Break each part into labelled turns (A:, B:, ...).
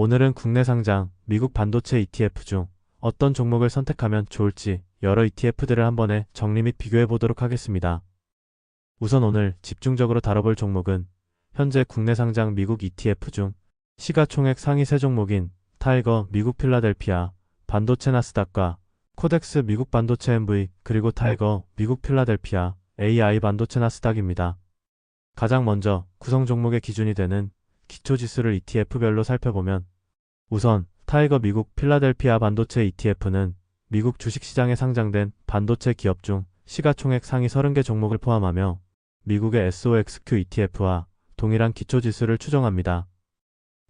A: 오늘은 국내 상장 미국 반도체 ETF 중 어떤 종목을 선택하면 좋을지 여러 ETF들을 한 번에 정리 및 비교해 보도록 하겠습니다. 우선 오늘 집중적으로 다뤄볼 종목은 현재 국내 상장 미국 ETF 중 시가총액 상위 세 종목인 타이거 미국 필라델피아 반도체 나스닥과 코덱스 미국 반도체 MV 그리고 타이거 미국 필라델피아 AI 반도체 나스닥입니다. 가장 먼저 구성 종목의 기준이 되는 기초 지수를 ETF별로 살펴보면 우선 타이거 미국 필라델피아 반도체 ETF는 미국 주식시장에 상장된 반도체 기업 중 시가총액 상위 30개 종목을 포함하며 미국의 SOXQ ETF와 동일한 기초 지수를 추정합니다.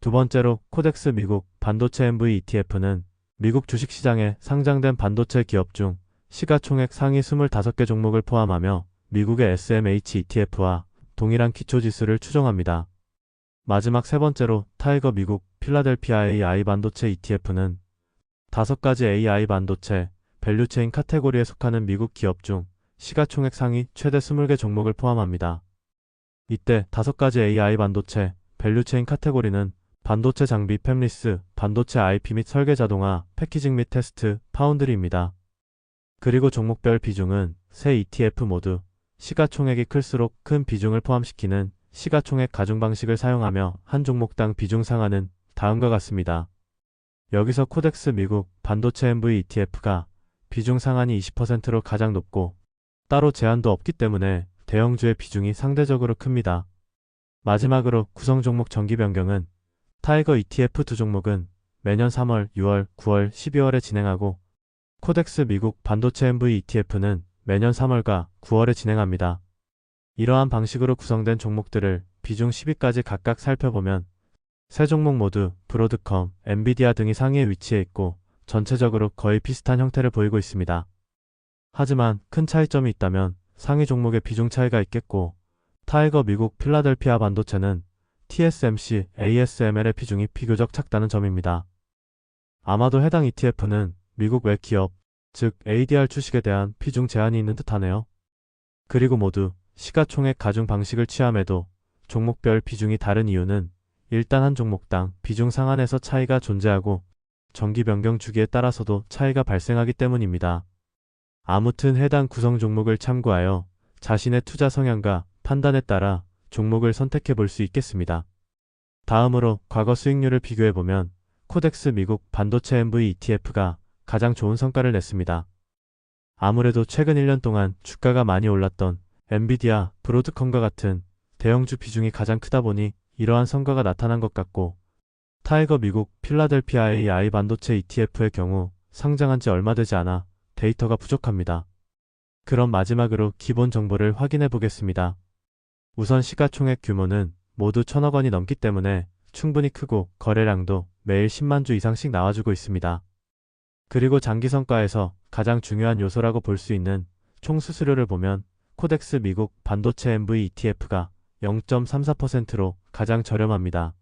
A: 두 번째로 코덱스 미국 반도체 MV ETF는 미국 주식시장에 상장된 반도체 기업 중 시가총액 상위 25개 종목을 포함하며 미국의 SMH ETF와 동일한 기초 지수를 추정합니다. 마지막 세 번째로 타이거 미국 필라델피아 AI 반도체 ETF는 다섯 가지 AI 반도체 밸류체인 카테고리에 속하는 미국 기업 중 시가총액 상위 최대 20개 종목을 포함합니다. 이때 다섯 가지 AI 반도체 밸류체인 카테고리는 반도체 장비 팹리스, 반도체 IP 및 설계 자동화, 패키징 및 테스트, 파운드리입니다. 그리고 종목별 비중은 세 ETF 모두 시가총액이 클수록 큰 비중을 포함시키는 시가총액 가중 방식을 사용하며 한 종목당 비중 상한은 다음과 같습니다. 여기서 코덱스 미국 반도체 MV ETF가 비중 상한이 20%로 가장 높고 따로 제한도 없기 때문에 대형주의 비중이 상대적으로 큽니다. 마지막으로 구성 종목 정기 변경은 타이거 ETF 두 종목은 매년 3월, 6월, 9월, 12월에 진행하고 코덱스 미국 반도체 MV ETF는 매년 3월과 9월에 진행합니다. 이러한 방식으로 구성된 종목들을 비중 10위까지 각각 살펴보면 세 종목 모두 브로드컴, 엔비디아 등이 상위에 위치해 있고 전체적으로 거의 비슷한 형태를 보이고 있습니다. 하지만 큰 차이점이 있다면 상위 종목의 비중 차이가 있겠고 타이거 미국 필라델피아 반도체는 TSMC, ASML의 비중이 비교적 작다는 점입니다. 아마도 해당 ETF는 미국 외 기업, 즉 ADR 주식에 대한 비중 제한이 있는 듯하네요. 그리고 모두 시가총액 가중 방식을 취함에도 종목별 비중이 다른 이유는 일단 한 종목당 비중 상한에서 차이가 존재하고 정기 변경 주기에 따라서도 차이가 발생하기 때문입니다. 아무튼 해당 구성 종목을 참고하여 자신의 투자 성향과 판단에 따라 종목을 선택해 볼 수 있겠습니다. 다음으로 과거 수익률을 비교해 보면 코덱스 미국 반도체 MV ETF가 가장 좋은 성과를 냈습니다. 아무래도 최근 1년 동안 주가가 많이 올랐던 엔비디아, 브로드컴과 같은 대형주 비중이 가장 크다 보니 이러한 성과가 나타난 것 같고 타이거 미국 필라델피아 AI 반도체 ETF의 경우 상장한 지 얼마 되지 않아 데이터가 부족합니다. 그럼 마지막으로 기본 정보를 확인해 보겠습니다. 우선 시가총액 규모는 모두 천억 원이 넘기 때문에 충분히 크고 거래량도 매일 10만 주 이상씩 나와주고 있습니다. 그리고 장기 성과에서 가장 중요한 요소라고 볼 수 있는 총 수수료를 보면 코덱스 미국 반도체 MV ETF가 0.34%로 가장 저렴합니다.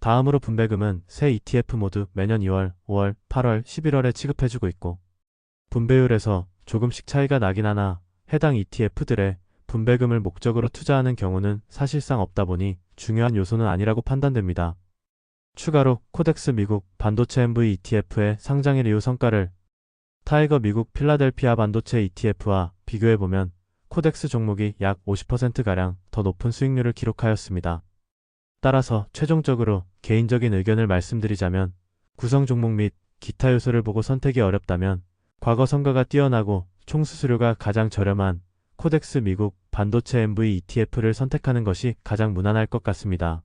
A: 다음으로 분배금은 새 ETF 모두 매년 2월, 5월, 8월, 11월에 지급해주고 있고 분배율에서 조금씩 차이가 나긴 하나 해당 ETF들의 분배금을 목적으로 투자하는 경우는 사실상 없다 보니 중요한 요소는 아니라고 판단됩니다. 추가로 코덱스 미국 반도체 MV ETF의 상장일 이후 성과를 타이거 미국 필라델피아 반도체 ETF와 비교해보면 코덱스 종목이 약 50%가량 더 높은 수익률을 기록하였습니다. 따라서 최종적으로 개인적인 의견을 말씀드리자면 구성 종목 및 기타 요소를 보고 선택이 어렵다면 과거 성과가 뛰어나고 총 수수료가 가장 저렴한 코덱스 미국 반도체 MV ETF를 선택하는 것이 가장 무난할 것 같습니다.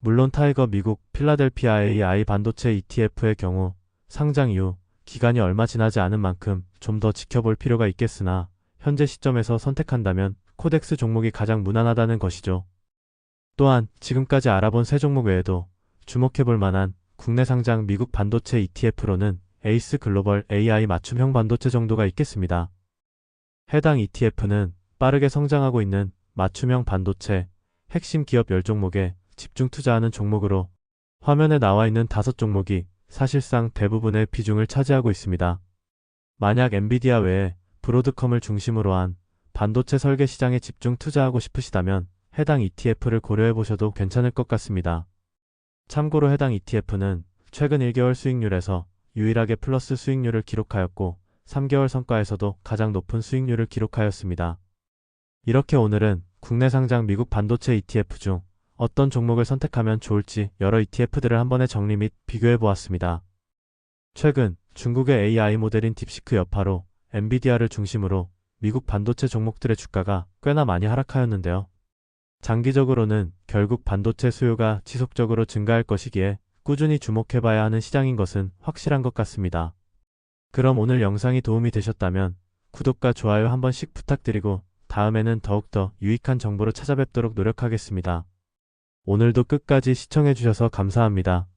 A: 물론 타이거 미국 필라델피아 AI 반도체 ETF의 경우 상장 이후 기간이 얼마 지나지 않은 만큼 좀 더 지켜볼 필요가 있겠으나 현재 시점에서 선택한다면 코덱스 종목이 가장 무난하다는 것이죠. 또한 지금까지 알아본 세 종목 외에도 주목해볼 만한 국내 상장 미국 반도체 ETF로는 에이스 글로벌 AI 맞춤형 반도체 정도가 있겠습니다. 해당 ETF는 빠르게 성장하고 있는 맞춤형 반도체 핵심 기업 10종목에 집중 투자하는 종목으로 화면에 나와 있는 다섯 종목이 사실상 대부분의 비중을 차지하고 있습니다. 만약 엔비디아 외에 브로드컴을 중심으로 한 반도체 설계 시장에 집중 투자하고 싶으시다면 해당 ETF를 고려해 보셔도 괜찮을 것 같습니다. 참고로 해당 ETF는 최근 1개월 수익률에서 유일하게 플러스 수익률을 기록하였고 3개월 성과에서도 가장 높은 수익률을 기록하였습니다. 이렇게 오늘은 국내 상장 미국 반도체 ETF 중 어떤 종목을 선택하면 좋을지 여러 ETF들을 한 번에 정리 및 비교해 보았습니다. 최근 중국의 AI 모델인 딥시크 여파로 엔비디아를 중심으로 미국 반도체 종목들의 주가가 꽤나 많이 하락하였는데요. 장기적으로는 결국 반도체 수요가 지속적으로 증가할 것이기에 꾸준히 주목해봐야 하는 시장인 것은 확실한 것 같습니다. 그럼 오늘 영상이 도움이 되셨다면 구독과 좋아요 한 번씩 부탁드리고 다음에는 더욱더 유익한 정보로 찾아뵙도록 노력하겠습니다. 오늘도 끝까지 시청해주셔서 감사합니다.